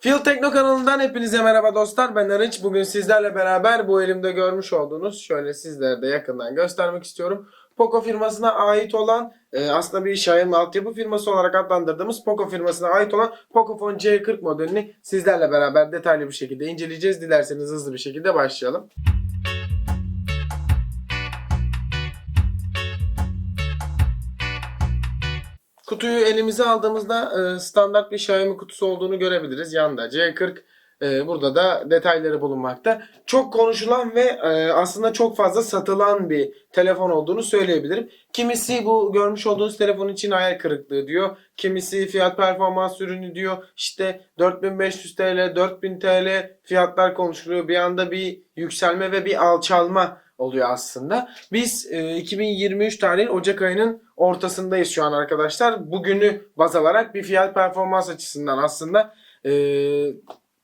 Fil Tekno kanalından hepinize merhaba dostlar. Ben Arınç. Bugün sizlerle beraber bu elimde görmüş olduğunuz şöyle sizlere de yakından göstermek istiyorum. Poco firmasına ait olan e, aslında bir Xiaomi altyapı firması olarak adlandırdığımız Poco firmasına ait olan Pocophone C40 modelini sizlerle beraber detaylı bir şekilde inceleyeceğiz. Dilerseniz hızlı bir şekilde başlayalım. Kutuyu elimize aldığımızda e, standart bir Xiaomi kutusu olduğunu görebiliriz. Yanda C40 e, burada da detayları bulunmakta. Çok konuşulan ve e, aslında çok fazla satılan bir telefon olduğunu söyleyebilirim. Kimisi bu görmüş olduğunuz telefon için hayal kırıklığı diyor. Kimisi fiyat performans ürünü diyor. İşte 4500 TL, 4000 TL fiyatlar konuşuluyor. Bir anda bir yükselme ve bir alçalma oluyor aslında. Biz e, 2023 tarihi Ocak ayının ortasındayız şu an arkadaşlar. Bugünü baz alarak bir fiyat performans açısından aslında e,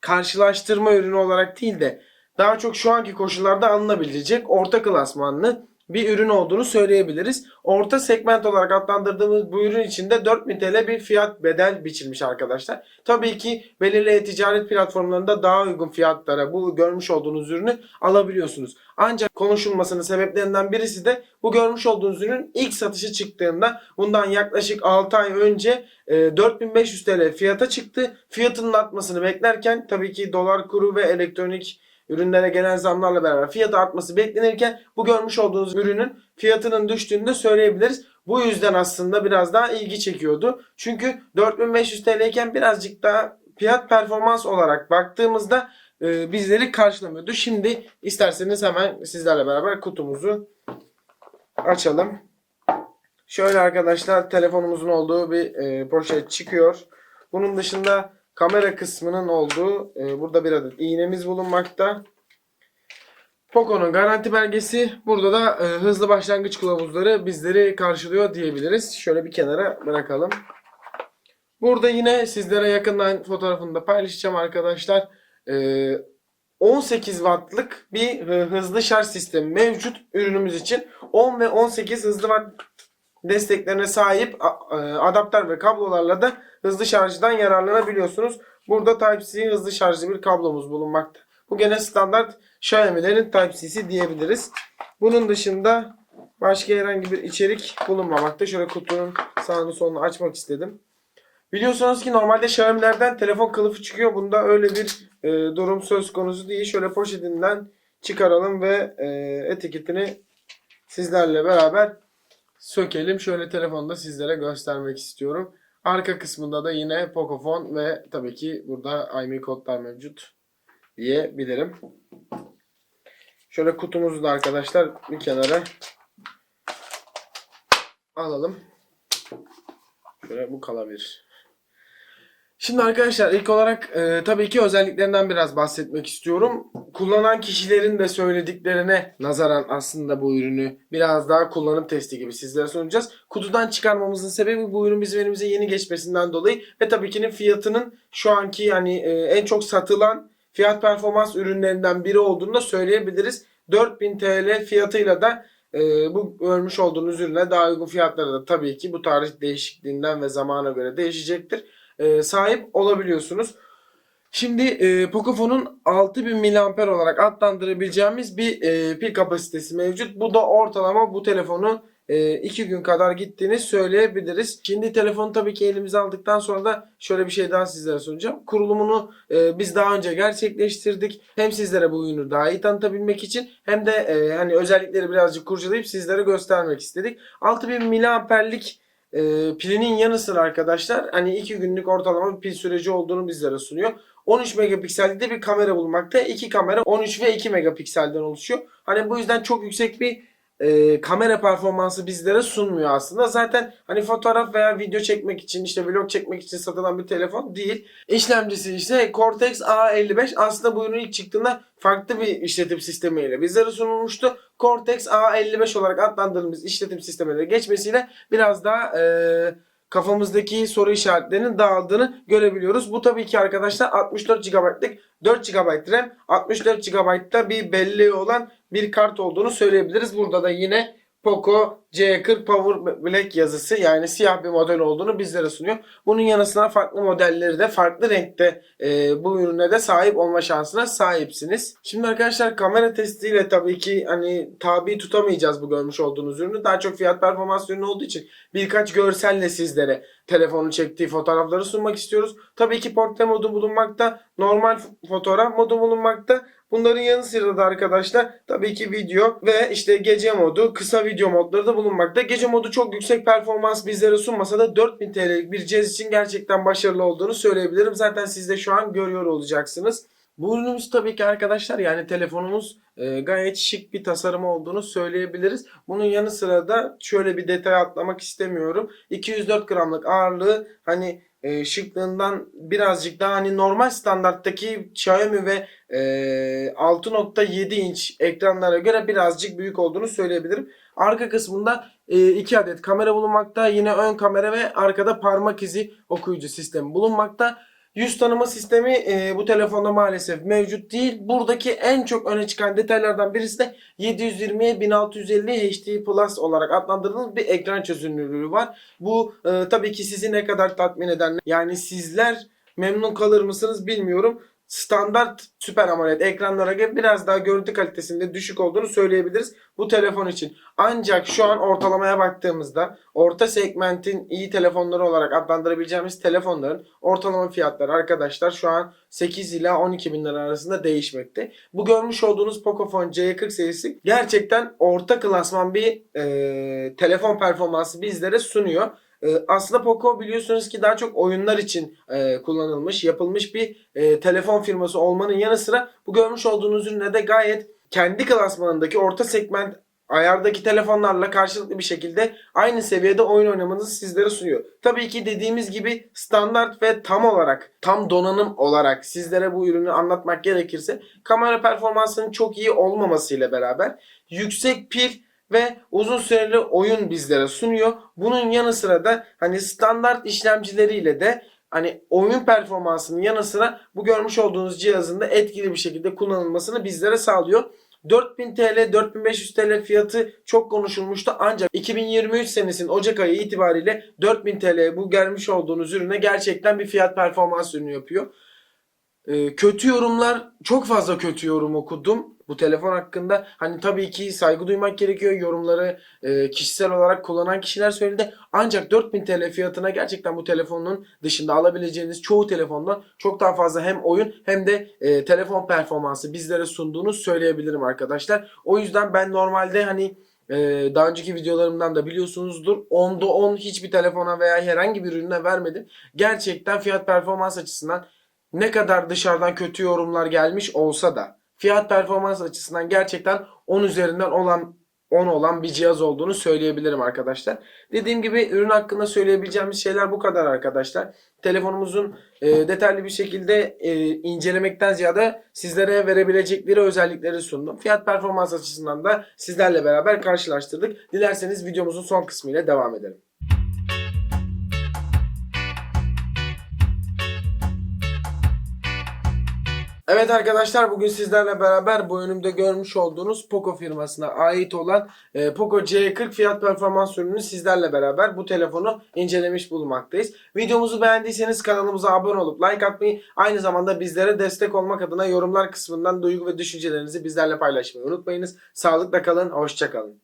karşılaştırma ürünü olarak değil de daha çok şu anki koşullarda alınabilecek orta klasmanlı bir ürün olduğunu söyleyebiliriz. Orta segment olarak adlandırdığımız bu ürün içinde 4000 TL bir fiyat bedel biçilmiş arkadaşlar. Tabii ki belirli e-ticaret platformlarında daha uygun fiyatlara bu görmüş olduğunuz ürünü alabiliyorsunuz. Ancak konuşulmasının sebeplerinden birisi de bu görmüş olduğunuz ürün ilk satışı çıktığında bundan yaklaşık 6 ay önce e, 4500 TL fiyata çıktı. Fiyatının artmasını beklerken tabii ki dolar kuru ve elektronik ürünlere gelen zamlarla beraber fiyatı artması beklenirken bu görmüş olduğunuz ürünün fiyatının düştüğünü de söyleyebiliriz. Bu yüzden aslında biraz daha ilgi çekiyordu. Çünkü 4500 TL iken birazcık daha fiyat performans olarak baktığımızda e, bizleri karşılamıyordu. Şimdi isterseniz hemen sizlerle beraber kutumuzu açalım. Şöyle arkadaşlar telefonumuzun olduğu bir e, poşet çıkıyor. Bunun dışında kamera kısmının olduğu e, burada bir adet iğnemiz bulunmakta. Poco'nun garanti belgesi burada da e, hızlı başlangıç kılavuzları bizleri karşılıyor diyebiliriz. Şöyle bir kenara bırakalım. Burada yine sizlere yakından fotoğrafını da paylaşacağım arkadaşlar. E, 18 wattlık bir e, hızlı şarj sistemi mevcut ürünümüz için. 10 ve 18 hızlı watt desteklerine sahip e, adaptör ve kablolarla da hızlı şarjdan yararlanabiliyorsunuz. Burada Type-C hızlı şarjlı bir kablomuz bulunmakta. Bu gene standart Xiaomi'lerin Type-C'si diyebiliriz. Bunun dışında başka herhangi bir içerik bulunmamakta. Şöyle kutunun sağını solunu açmak istedim. Biliyorsunuz ki normalde Xiaomi'lerden telefon kılıfı çıkıyor. Bunda öyle bir e, durum söz konusu değil. Şöyle poşetinden çıkaralım ve e, etiketini sizlerle beraber sökelim. Şöyle telefonu da sizlere göstermek istiyorum. Arka kısmında da yine Pocophone ve tabii ki burada IMEI kodlar mevcut diyebilirim. Şöyle kutumuzu da arkadaşlar bir kenara alalım. Şöyle bu kalabilir. Şimdi arkadaşlar ilk olarak e, tabii ki özelliklerinden biraz bahsetmek istiyorum. Kullanan kişilerin de söylediklerine nazaran aslında bu ürünü biraz daha kullanım testi gibi sizlere sunacağız. Kutudan çıkarmamızın sebebi bu ürün bizim elimize yeni geçmesinden dolayı ve tabii ki fiyatının şu anki yani e, en çok satılan fiyat performans ürünlerinden biri olduğunu da söyleyebiliriz. 4000 TL fiyatıyla da e, bu görmüş olduğunuz ürüne daha uygun fiyatlara da tabii ki bu tarih değişikliğinden ve zamana göre değişecektir. E, sahip olabiliyorsunuz. Şimdi e, Pocofone'un 6000 mAh olarak adlandırabileceğimiz bir e, pil kapasitesi mevcut. Bu da ortalama bu telefonu 2 gün kadar gittiğini söyleyebiliriz. Şimdi telefonu tabii ki elimize aldıktan sonra da şöyle bir şey daha sizlere sunacağım. Kurulumunu e, biz daha önce gerçekleştirdik. Hem sizlere bu ürünü daha iyi tanıtabilmek için hem de e, hani özellikleri birazcık kurcalayıp sizlere göstermek istedik. 6000 mAh'lik e, pilinin yanı sıra arkadaşlar hani 2 günlük ortalama bir pil süreci olduğunu bizlere sunuyor. 13 megapiksellikte bir kamera bulunmakta. İki kamera 13 ve 2 megapikselden oluşuyor. Hani bu yüzden çok yüksek bir e, kamera performansı bizlere sunmuyor aslında. Zaten hani fotoğraf veya video çekmek için işte vlog çekmek için satılan bir telefon değil. İşlemcisi ise Cortex A55 aslında bu ürün ilk çıktığında farklı bir işletim sistemiyle bizlere sunulmuştu. Cortex A55 olarak adlandırdığımız işletim sistemine geçmesiyle biraz daha e, kafamızdaki soru işaretlerinin dağıldığını görebiliyoruz. Bu tabii ki arkadaşlar 64 GB'lık 4 GB RAM 64 GB'da bir belleği olan bir kart olduğunu söyleyebiliriz. Burada da yine Poco C40 Power Black yazısı yani siyah bir model olduğunu bizlere sunuyor. Bunun yanı sıra farklı modelleri de farklı renkte e, bu ürüne de sahip olma şansına sahipsiniz. Şimdi arkadaşlar kamera testiyle tabii ki hani tabi tutamayacağız bu görmüş olduğunuz ürünü. Daha çok fiyat performans ürünü olduğu için birkaç görselle sizlere telefonun çektiği fotoğrafları sunmak istiyoruz. Tabii ki portre modu bulunmakta, normal fotoğraf modu bulunmakta. Bunların yanı sıra da arkadaşlar tabii ki video ve işte gece modu, kısa video modları da bulunmakta. Gece modu çok yüksek performans bizlere sunmasa da 4000 TL'lik bir cihaz için gerçekten başarılı olduğunu söyleyebilirim. Zaten siz de şu an görüyor olacaksınız. Bu ürünümüz tabii ki arkadaşlar yani telefonumuz e, gayet şık bir tasarım olduğunu söyleyebiliriz. Bunun yanı sıra da şöyle bir detay atlamak istemiyorum. 204 gramlık ağırlığı hani e, şıklığından birazcık daha hani normal standarttaki Xiaomi ve e, 6.7 inç ekranlara göre birazcık büyük olduğunu söyleyebilirim. Arka kısmında 2 adet kamera bulunmakta. Yine ön kamera ve arkada parmak izi okuyucu sistemi bulunmakta. Yüz tanıma sistemi e, bu telefonda maalesef mevcut değil. Buradaki en çok öne çıkan detaylardan birisi de 720'ye 1650 HD Plus olarak adlandırılan bir ekran çözünürlüğü var. Bu e, tabii ki sizi ne kadar tatmin eder. Yani sizler memnun kalır mısınız bilmiyorum. Standart Super AMOLED ekranlara göre biraz daha görüntü kalitesinde düşük olduğunu söyleyebiliriz bu telefon için. Ancak şu an ortalamaya baktığımızda orta segmentin iyi telefonları olarak adlandırabileceğimiz telefonların ortalama fiyatları arkadaşlar şu an 8 ila 12 bin lira arasında değişmekte. Bu görmüş olduğunuz Pocophone C40 serisi gerçekten orta klasman bir e, telefon performansı bizlere sunuyor. E, aslında Poco biliyorsunuz ki daha çok oyunlar için e, kullanılmış, yapılmış bir e, telefon firması olmanın yanı sıra bu görmüş olduğunuz ürüne de gayet kendi klasmanındaki orta segment ayardaki telefonlarla karşılıklı bir şekilde aynı seviyede oyun oynamanızı sizlere sunuyor. Tabii ki dediğimiz gibi standart ve tam olarak, tam donanım olarak sizlere bu ürünü anlatmak gerekirse kamera performansının çok iyi olmamasıyla beraber yüksek pil ve uzun süreli oyun bizlere sunuyor. Bunun yanı sıra da hani standart işlemcileriyle de hani oyun performansının yanı sıra bu görmüş olduğunuz cihazın da etkili bir şekilde kullanılmasını bizlere sağlıyor. 4000 TL, 4500 TL fiyatı çok konuşulmuştu ancak 2023 senesinin Ocak ayı itibariyle 4000 TL bu gelmiş olduğunuz ürüne gerçekten bir fiyat performans ürünü yapıyor. Ee, kötü yorumlar çok fazla kötü yorum okudum bu telefon hakkında. Hani tabii ki saygı duymak gerekiyor. Yorumları e, kişisel olarak kullanan kişiler söyledi. Ancak 4000 TL fiyatına gerçekten bu telefonun dışında alabileceğiniz çoğu telefondan çok daha fazla hem oyun hem de e, telefon performansı bizlere sunduğunu söyleyebilirim arkadaşlar. O yüzden ben normalde hani e, daha önceki videolarımdan da biliyorsunuzdur. 10'da 10 hiçbir telefona veya herhangi bir ürüne vermedim. Gerçekten fiyat performans açısından ne kadar dışarıdan kötü yorumlar gelmiş olsa da fiyat performans açısından gerçekten 10 üzerinden olan 10 olan bir cihaz olduğunu söyleyebilirim arkadaşlar. Dediğim gibi ürün hakkında söyleyebileceğimiz şeyler bu kadar arkadaşlar. Telefonumuzun e, detaylı bir şekilde e, incelemekten ziyade sizlere verebilecekleri özellikleri sundum. Fiyat performans açısından da sizlerle beraber karşılaştırdık. Dilerseniz videomuzun son kısmıyla devam edelim. Evet arkadaşlar bugün sizlerle beraber bu önümde görmüş olduğunuz Poco firmasına ait olan e, Poco C40 fiyat performans ürünü sizlerle beraber bu telefonu incelemiş bulunmaktayız. Videomuzu beğendiyseniz kanalımıza abone olup like atmayı aynı zamanda bizlere destek olmak adına yorumlar kısmından duygu ve düşüncelerinizi bizlerle paylaşmayı unutmayınız. Sağlıkla kalın, hoşçakalın.